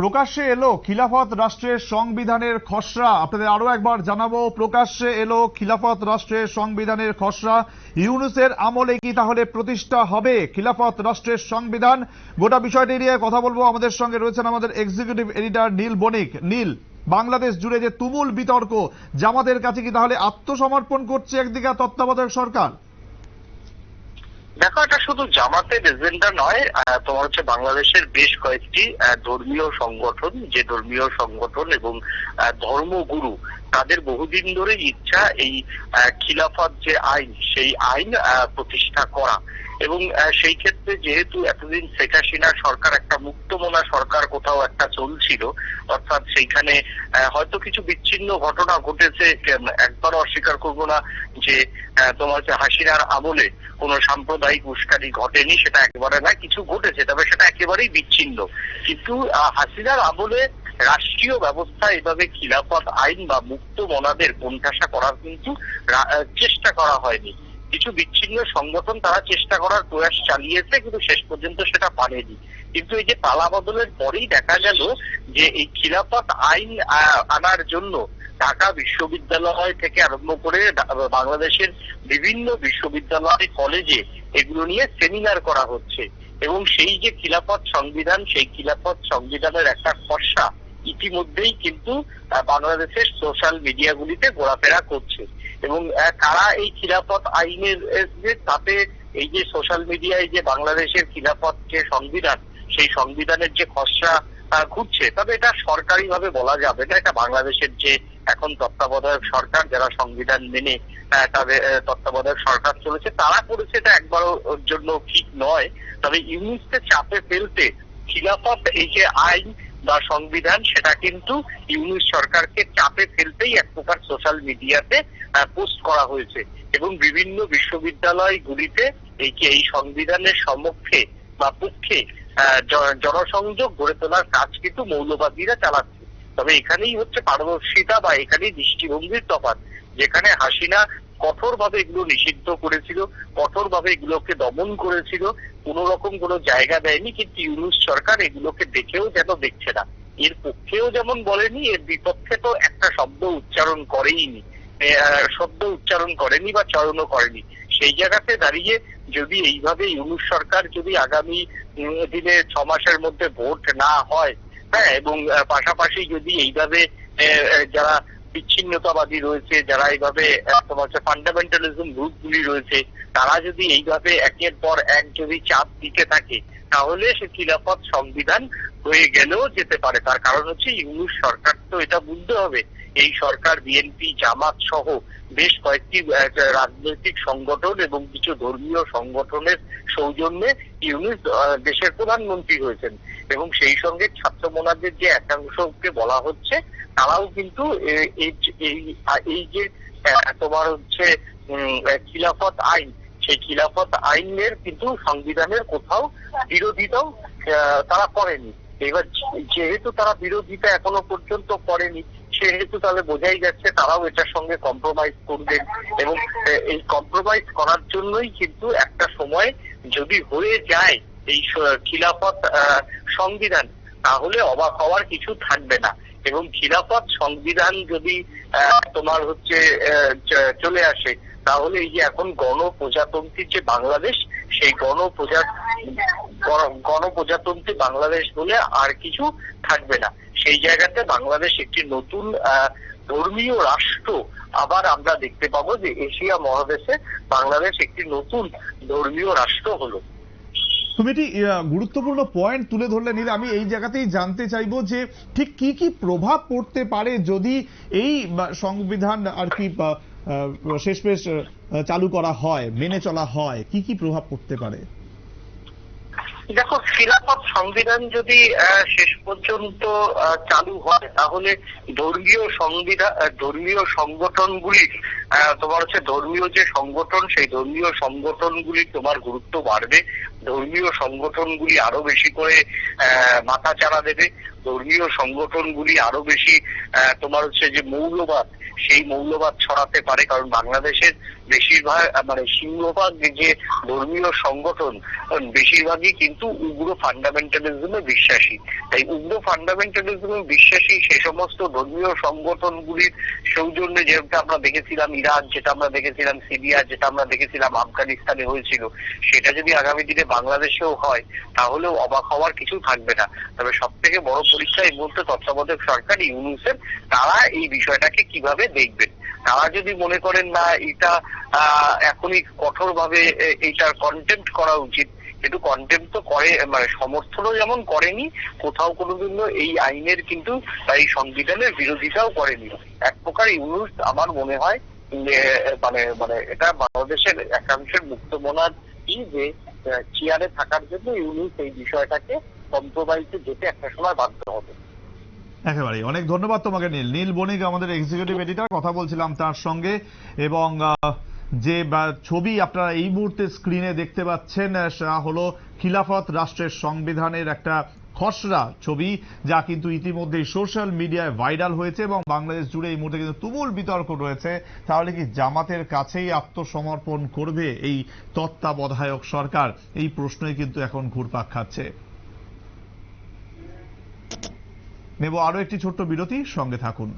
প্রকাশ্যে এলো খিলাফত রাষ্ট্রের সংবিধানের খসড়া। আপনাদের আরও একবার জানাব, প্রকাশ্যে এলো খিলাফত রাষ্ট্রের সংবিধানের খসড়া। ইউনুসের আমলে কি তাহলে প্রতিষ্ঠা হবে? খিলাফত রাষ্ট্রের সংবিধান। গোটা বিষয়টি নিয়ে কথা বলব। আমাদের সঙ্গে রয়েছেন আমাদের এক্সিকিউটিভ এডিটর নীল বণিক। নীল, বাংলাদেশ জুড়ে যে তুমুল বিতর্ক, জামাতের কাছে কি তাহলে আত্মসমর্পণ করছে একদিকে তত্ত্বাবধায়ক সরকার? দেখো, এটা শুধু জামাতে এজেন্ডা নয় তোমার হচ্ছে বাংলাদেশের বেশ কয়েকটি ধর্মীয় সংগঠন, যে ধর্মীয় সংগঠন এবং ধর্মগুরু, তাদের বহুদিন ধরে ইচ্ছা এই খিলাফত যে আইন, সেই আইন প্রতিষ্ঠা করা। এবং সেই ক্ষেত্রে যেহেতু এতদিন শেখ হাসিনা সরকার একটা মুক্তমনা সরকার কোথাও একটা চলছিল, অর্থাৎ সেইখানে হয়তো কিছু বিচ্ছিন্ন ঘটনা ঘটেছে একবারও অস্বীকার করব না যে তোমার হচ্ছে হাসিনার আমলে কোনো সাম্প্রদায়িক উস্কানি ঘটেনি, সেটা একেবারে না কিছু ঘটেছে, তবে সেটা একেবারেই বিচ্ছিন্ন। কিন্তু হাসিনার আমলে রাষ্ট্রীয় ব্যবস্থা এভাবে খিলাফত আইন বা মুক্ত মনাদের কোণঠাসা করার কিন্তু চেষ্টা করা হয়নি। কিছু বিচ্ছিন্ন সংগঠন তারা চেষ্টা করার প্রয়াস চালিয়েছে, কিন্তু শেষ পর্যন্ত সেটা পারেনি। কিন্তু এই যে পালা বদলের পরেই দেখা গেল যে এই খিলাফত আইন আনার জন্য ঢাকা বিশ্ববিদ্যালয় থেকে আরম্ভ করে বাংলাদেশের বিভিন্ন বিশ্ববিদ্যালয়, কলেজে এগুলো নিয়ে সেমিনার করা হচ্ছে। এবং সেই যে খিলাফত সংবিধান, সেই খিলাফত সংবিধানের একটা খসড়া ইতিমধ্যেই কিন্তু বাংলাদেশের সোশ্যাল মিডিয়াগুলিতে ঘোরাফেরা করছে। এবং কারা এই খিলাফত আইনের যে তাতে এই যে সোশ্যাল মিডিয়ায় যে বাংলাদেশের খিলাফত যে সংবিধান, সেই সংবিধানের যে খসড়া ঘুরছে, তবে এটা সরকারি ভাবে বলা যাবে না। এটা বাংলাদেশের যে এখন তত্ত্বাবধায়ক সরকার, যারা সংবিধান মেনে তাদের তত্ত্বাবধায়ক সরকার চলেছে, তারা করেছে এটা একবারও জন্য ঠিক নয়। তবে ইউনিসকে চাপে ফেলতে খিলাফত, এই যে আইন বা সংবিধান, সেটা কিন্তু ইউনিস সরকারকে চাপে ফেলতেই এক প্রকার সোশ্যাল মিডিয়াতে পোস্ট করা হয়েছে। এবং বিভিন্ন বিশ্ববিদ্যালয়গুলিতে এই এই সংবিধানের সমক্ষে বা পক্ষে জনসংযোগ গড়ে তোলার কাজ কিন্তু মৌলবাদীরা চালাচ্ছে। তবে এখানেই হচ্ছে পারদর্শিতা বা এখানেই দৃষ্টিভঙ্গির তফাৎ। যেখানে হাসিনা কঠোরভাবে এগুলো নিষিদ্ধ করেছিল, কঠোরভাবে এগুলোকে দমন করেছিল, কোন রকম কোনো জায়গা দেয়নি, কিন্তু ইউনুস সরকার এগুলোকে দেখেও যেন দেখছে না। এর পক্ষেও যেমন বলেনি, এর বিপক্ষে তো একটা শব্দ উচ্চারণ করেইনি। শব্দ উচ্চারণ করেনি বা চয়নও করেনি। সেই জায়গাতে দাঁড়িয়ে যদি এইভাবে ইউনুস সরকার যদি আগামী দিনে ছ মাসের মধ্যে ভোট না হয় হ্যাঁ এবং পাশাপাশি যদি এইভাবে যারা বিচ্ছিন্নতাবাদী রয়েছে, যারা এইভাবে তোমার হচ্ছে ফান্ডামেন্টালিজম গ্রুপগুলি রয়েছে, তারা যদি এইভাবে একের পর এক যদি চাপ দিতে থাকে, তাহলে সে খিলাফত সংবিধান হয়ে গেলেও যেতে পারে। তার কারণ হচ্ছে ইউনুস সরকার তো এটা বুঝতে হবে। এই সরকার, বিএনপি, জামাত সহ বেশ কয়েকটি রাজনৈতিক সংগঠন এবং কিছু ধর্মীয় সংগঠনের সৌজন্যে ইউনুস দেশের প্রধানমন্ত্রী হয়েছেন। এবং সেই সঙ্গে ছাত্র মোনাদের যে একাংশকে বলা হচ্ছে, তারাও কিন্তু এই যে- তোমার হচ্ছে খিলাফত আইন, সেই খিলাফত আইনের কিন্তু সংবিধানের কোথাও বিরোধিতাও তারা করেনি। এবার যেহেতু তারা বিরোধিতা এখনও পর্যন্ত করেনি, সেহেতু তাহলে বোঝাই যাচ্ছে তারাও এটার সঙ্গে কম্প্রোমাইজ করবেন এবং এই কম্প্রোমাইজ করার জন্যই কিন্তু একটা সময় যদি হয়ে যায় এই খিলাফত সংবিধান, তাহলে অবাক হওয়ার কিছু থাকবে না। এবং খিলাফত, সংবিধান যদি তোমার হচ্ছে চলে আসে, তাহলে এই যে এখন গণপ্রজাতন্ত্রী যে বাংলাদেশ, সেই গণপ্রজা গণ- গণপ্রজাতন্ত্রী বাংলাদেশ বলে আর কিছু থাকবে না। সেই জায়গাতে বাংলাদেশ একটি নতুন ধর্মীয় রাষ্ট্র আবার আমরা দেখতে পাবো যে এশিয়া মহাদেশে বাংলাদেশ একটি নতুন ধর্মীয় রাষ্ট্র হলো। একটি গুরুত্বপূর্ণ পয়েন্ট তুলে ধরলে নিলে আমি এই জায়গাতেই জানতে চাইব যে ঠিক কি কি প্রভাব পড়তে পারে যদি এই সংবিধান আর কি শেষমেশ চালু করা হয় মেনে চলা হয় কি কি প্রভাব পড়তে পারে? দেখো খিলাফত সংবিধান যদি শেষ পর্যন্ত চালু হয় তাহলে ধর্মীয় সংবিধান ধর্মীয় সংগঠনগুলি আহ, তোমার হচ্ছে ধর্মীয় যে সংগঠন, সেই ধর্মীয় সংগঠনগুলি তোমার গুরুত্ব বাড়বে। ধর্মীয় সংগঠনগুলি আরও বেশি করে মাথা চারা দেবে। ধর্মীয় সংগঠনগুলি আরও বেশি তোমার হচ্ছে যে মৌলবাদ, সেই মৌলবাদ ছড়াতে পারে। কারণ বাংলাদেশের বেশিরভাগ মানে সিংহভাগ যে ধর্মীয় সংগঠন বেশিরভাগই কিন্তু উগ্র ফান্ডামেন্টালিজমে বিশ্বাসী। তাই উগ্র ফান্ডামেন্টালিজমে বিশ্বাসী সে সমস্ত ধর্মীয় সংগঠনগুলির সৌজন্যে যেটা আমরা দেখেছিলাম ইরান, যেটা আমরা দেখেছিলাম সিরিয়া, যেটা আমরা দেখেছিলাম আফগানিস্তানে হয়েছিল, সেটা যদি আগামী দিনে বাংলাদেশেও হয়, তাহলেও অবাক হওয়ার কিছু থাকবে না। তবে সব থেকে বড় পরীক্ষা এই মুহূর্তে তত্ত্বাবধায়ক সরকার ইউনুসের, তারা এই বিষয়টাকে কীভাবে দেখবেন? তারা যদি মনে করেন, না, এটা এখনই কঠোরভাবে এইটার কন্টেম্প করা উচিত। কিন্তু কন্টেম্প তো করে মানে সমর্থনও যেমন করেনি, কোথাও কোনোদিন এই আইনের কিন্তু এই সংবিধানের বিরোধিতাও করেনি। এক প্রকার ইউনুস, আমার মনে হয় মানে মানে এটা বাংলাদেশের একাংশের মুক্ত মনার কি যে চেয়ারে থাকার জন্য ইউনুস এই বিষয়টাকে কম্প্রোমাইজে যেতে একটা সময় বাধ্য হবে। একেবারে অনেক ধন্যবাদ তোমাকে, নীল। নীল বণিক, আমাদের এক্সিকিউটিভ এডিটর কথা বলছিলাম তার সঙ্গে। এবং যে ছবি আপনারা এই মুহূর্তে স্ক্রিনে দেখতে পাচ্ছেন সেটা হলো খিলাফত রাষ্ট্রের সংবিধানের একটা খসড়া ছবি, যা কিন্তু ইতিমধ্যেই সোশ্যাল মিডিয়ায় ভাইরাল হয়েছে এবং বাংলাদেশ জুড়ে এই মুহূর্তে কিন্তু তুমুল বিতর্ক রয়েছে। তাহলে কি জামাতের কাছেই আত্মসমর্পণ করবে এই তত্ত্বাবধায়ক সরকার? এই প্রশ্নই কিন্তু এখন ঘুরপাক খাচ্ছে। নেব আরও একটি ছোট্ট বিরতি, সঙ্গে থাকুন।